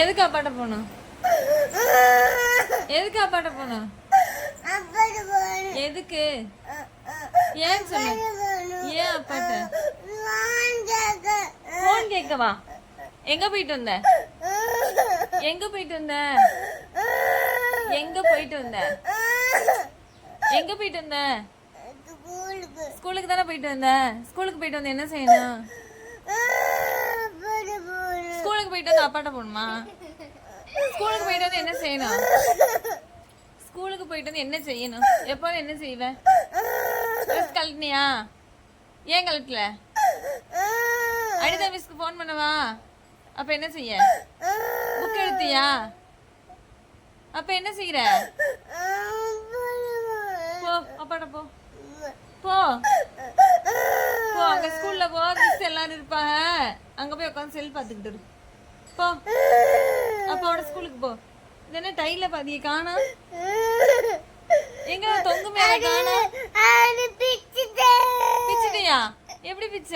எதுக்கு அப்பாட்ட போகணும் எதுக்கு அப்பாட்ட போகணும் எதுக்கு? ஏன் சொல்லு ஏன் அப்பாட்ட? போன் கேட்கவா? எங்க போயிட்டு வந்த? எங்க போயிட்டு வந்த? எங்க போயிட்டு வந்த? எங்க போயிட்டு வந்த? ஸ்கூலுக்கு தானே போயிட்டு வந்த? ஸ்கூலுக்கு போயிட்டு வந்து என்ன செய்யணும்? போயிட்டு வந்து அப்பாட்ட போகணுமா? ஸ்கூலுக்கு போயிட்டு வந்து என்ன செய்யணும்? ஸ்கூலுக்கு போயிட்டு வந்து என்ன செய்யணும்? எப்போதும் என்ன செய்வேன் ட்ரெஸ் கழட்டினியா? ஏன் கழட்டல? அனிதா மிஸ்க்கு ஃபோன் பண்ணவா? அப்ப என்ன செய்ய? புக் எடுத்தியா? அப்ப என்ன செய்யற போ அப்பாட்ட போ. போ. போ அங்க ஸ்கூல்ல போ மிஸ் எல்லாரும் இருப்பாங்க. அங்க போய் உட்காந்து செல் பார்த்துக்கிட்டு இரு. போ. அப்பாவோட ஸ்கூலுக்கு போ. இது என்ன டைல பாதிய காணோம் எங்க தொங்கு மேல காணோம் பிச்சிட்டியா? எப்படி பிச்ச?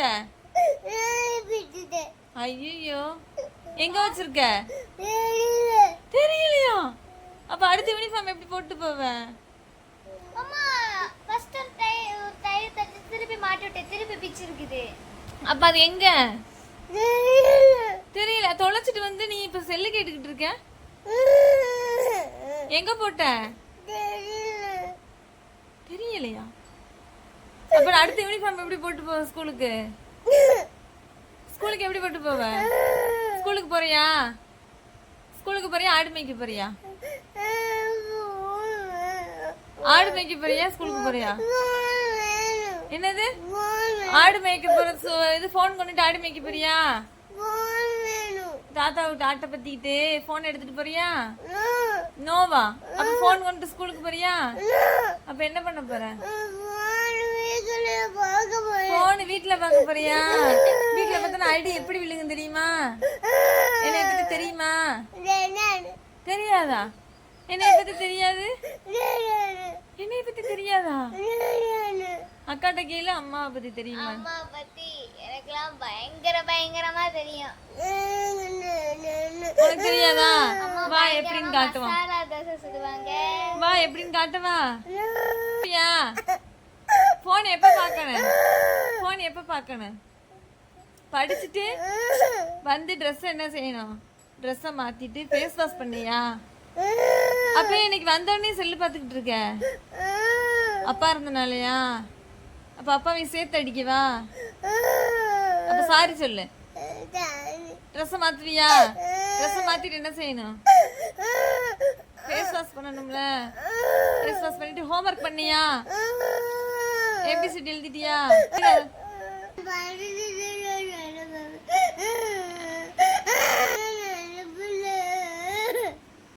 ஐயோ எங்க வச்சிருக்க? தெரியலையா. அப்ப அடுத்த யூனிஃபார்ம் எப்படி போட்டு போவேன்? அம்மா திருப்பி மாட்டி விட்டேன். திருப்பி பிச்சிருக்குது அப்ப அது எங்க? தெரியல தொலைச்சிட்டு வந்து நீ இப்ப செல்லு கேட்டுக்கிட்டு இருக்க? எங்க போட்ட? தெரியலையா? அப்புறம் அடுத்த யூனிஃபார்ம் எப்படி போட்டு போவ ஸ்கூலுக்கு? ஸ்கூலுக்கு எப்படி போட்டு போவ? ஸ்கூலுக்கு போறியா? ஸ்கூலுக்கு போறியா ஆடு மேய்க்க போறியா? ஆடு மேய்க்க போறியா ஸ்கூலுக்கு போறியா? என்னது? ஆடு மேய்க்க போற இது ஃபோன் கொண்டுட்டு ஆடு மேய்க்க போறியா? தாத்தா விட்டு ஆட்டை பத்திக்கிட்டு ஃபோன் எடுத்துட்டு போறியா? நோவா? அப்ப ஃபோன் கொண்டு ஸ்கூலுக்கு போறியா? அப்ப என்ன பண்ண போற? ஃபோன் வீட்ல பார்க்க போறியா? வீட்ல பார்த்தா ஐடி எப்படி விழுங்க தெரியுமா? என்னை பத்தி தெரியுமா? தெரியாதா? என்னை பத்தி தெரியாது? என்னை பத்தி தெரியாதா? அக்காட்ட கீழே அம்மாவை பத்தி தெரியுமா? அம்மா பத்தி எனக்குலாம் பயங்கர பயங்கரமா தெரியும். உனக்கு தெரியாதா வா எப்படின்னு சுடுவாங்க. வா எப்படின்னு காட்டவா அப்படியா போன் எப்ப பார்க்கணும்? போன் எப்ப பார்க்கணும்? படிச்சுட்டு வந்து ட்ரெஸ் என்ன செய்யணும்? ட்ரெஸ்ஸை மாத்திட்டு ஃபேஸ் வாஷ் பண்ணியா? அப்ப இன்னைக்கு வந்தோடனே செல்லு பார்த்துக்கிட்டு இருக்க? அப்பா இருந்தனாலயா? அப்ப அப்பாவை சேர்த்து அடிக்கவா அப்ப சாரி சொல்லு. ட்ரெஸ்ஸை மாத்துவியா? ட்ரெஸ் மாத்திட்டு என்ன செய்யணும்? ஃபேஸ் வாஷ் பண்ணணும்ல. ஃபேஸ் வாஷ் பண்ணிட்டு ஹோம்ஒர்க் பண்ணியா? ஏபிசிடி எழுதிட்டியா?